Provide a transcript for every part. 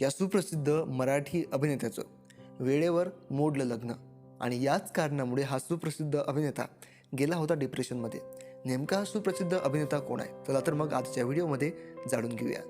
या सुप्रसिद्ध मराठी अभिनेत्याचं वेळेवर मोडलं लग्न. आणि याच कारणामुळे हा सुप्रसिद्ध अभिनेता गेला होता डिप्रेशनमध्ये. नेमका हा सुप्रसिद्ध अभिनेता कोण आहे? चला तर मग आजच्या व्हिडिओमध्ये जाणून घेऊया.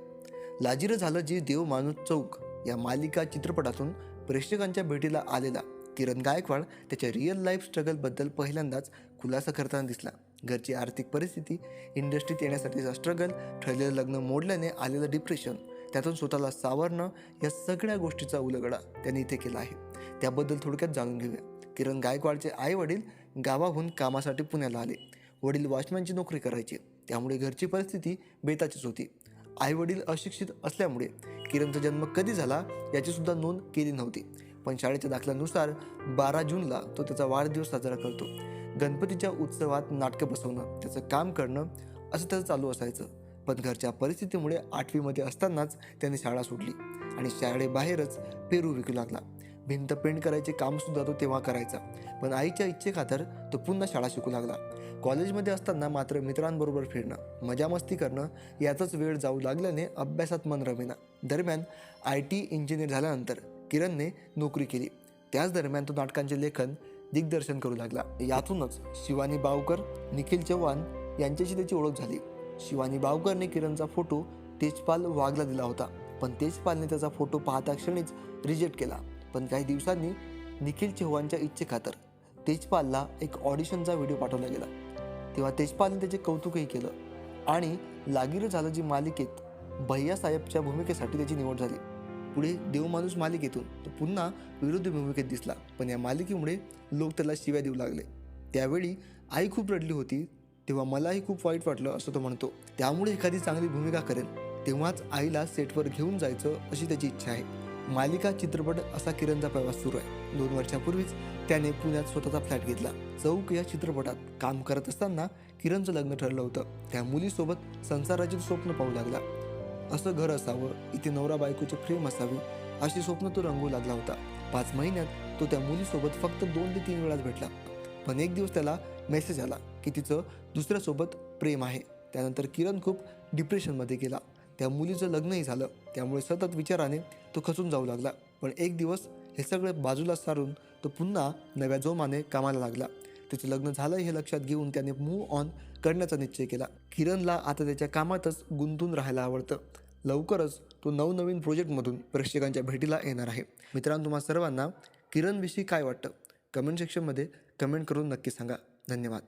लाजिरं झालं जी देव माणूस चौक या मालिका चित्रपटातून प्रेक्षकांच्या भेटीला आलेला किरण गायकवाड त्याच्या रिअल लाईफ स्ट्रगलबद्दल पहिल्यांदाच खुलासा करताना दिसला. घरची आर्थिक परिस्थिती इंडस्ट्रीत येण्यासाठीचा स्ट्रगल ठरलेलं लग्न मोडल्याने आलेलं डिप्रेशन त्यातून स्वतःला सावरणं या सगळ्या गोष्टीचा उलगडा त्यांनी इथे केला आहे. त्याबद्दल थोडक्यात जाणून घेऊया. किरण गायकवाडचे आई वडील गावाहून कामासाठी पुण्याला आले. वडील वॉचमॅनची नोकरी करायचे. त्यामुळे घरची परिस्थिती बेताचीच होती. आई वडील अशिक्षित असल्यामुळे किरणचा जन्म कधी झाला याची सुद्धा नोंद केली नव्हती. पण शाळेच्या दाखल्यानुसार बारा जूनला तो त्याचा वाढदिवस साजरा करतो. गणपतीच्या उत्सवात नाटकं बसवणं त्याचं काम करणं असं त्याचं चालू असायचं. पण घरच्या परिस्थितीमुळे आठवीमध्ये असतानाच त्याने शाळा सोडली आणि शाळेबाहेरच पेरू विकू लागला. भिंत पेंट करायचे कामसुद्धा तो तेव्हा करायचा पण आईच्या इच्छेखातर तो पुन्हा शाळा शिकू लागला. कॉलेजमध्ये असताना मात्र मित्रांबरोबर फिरणं मजामस्ती करणं याचाच वेळ जाऊ लागल्याने अभ्यासात मन रमेना. दरम्यान आय टी इंजिनियर झाल्यानंतर किरणने नोकरी केली. त्याच दरम्यान तो नाटकांचे लेखन दिग्दर्शन करू लागला. यातूनच शिवानी बावकर निखिल चव्हाण यांच्याशी त्याची ओळख झाली. शिवानी बावकरने किरणचा फोटो तेजपाल वाघला दिला होता. पण तेजपालने त्याचा फोटो पाहता क्षणीच रिजेक्ट केला. पण काही दिवसांनी निखिल चव्हाणच्या इच्छेखातर तेजपालला एक ऑडिशनचा व्हिडिओ पाठवला गेला. तेव्हा तेजपालने त्याचे कौतुकही केलं. आणि लागीर झालं जी मालिकेत भैयासाहेबच्या भूमिकेसाठी त्याची निवड झाली. पुढे देवमाणूस मालिकेतून तो पुन्हा विरुद्ध भूमिकेत दिसला. पण या मालिकेमुळे लोक त्याला शिव्या देऊ लागले. त्यावेळी आई खूप रडली होती. तेव्हा मलाही खूप वाईट वाटलं असं तो म्हणतो. त्यामुळे एखादी चांगली भूमिका करेन. तेव्हाच आईला सेटवर घेऊन जायचं अशी त्याची इच्छा आहे. मालिका चित्रपट असा किरणचा प्रवास सुरू आहे. दोन वर्षापूर्वीच त्याने पुण्यात स्वतःचा फ्लॅट घेतला. चौक या चित्रपटात काम करत असताना किरणचं लग्न ठरलं होतं. त्या मुलीसोबत संसाराचे स्वप्न पाहू लागला. असं घर असावं इथे नवरा बायकोचे प्रेम असावी अशी स्वप्न तो रंगू लागला होता. पाच महिन्यात तो त्या मुलीसोबत फक्त दोन ते तीन वेळाच भेटला. पण एक दिवस त्याला मेसेज आला की तिचं दुसऱ्यासोबत प्रेम आहे. त्यानंतर किरण खूप डिप्रेशनमध्ये गेला. त्या मुलीचं लग्नही झालं. त्यामुळे सतत विचाराने तो खचून जाऊ लागला. पण एक दिवस हे सगळं बाजूला सारून तो पुन्हा नव्या जोमाने कामाला लागला. त्याचं लग्न झालं हे लक्षात घेऊन त्याने मूव्ह ऑन करण्याचा निश्चय केला. किरणला आता त्याच्या कामातच गुंतून राहायला आवडतं. लवकरच तो नवनवीन प्रोजेक्टमधून प्रेक्षकांच्या भेटीला येणार आहे. मित्रांनो तुम्हा सर्वांना किरणविषयी काय वाटतं? कमेंट सेक्शनमध्ये कमेंट करून नक्की सांगा. धन्यवाद.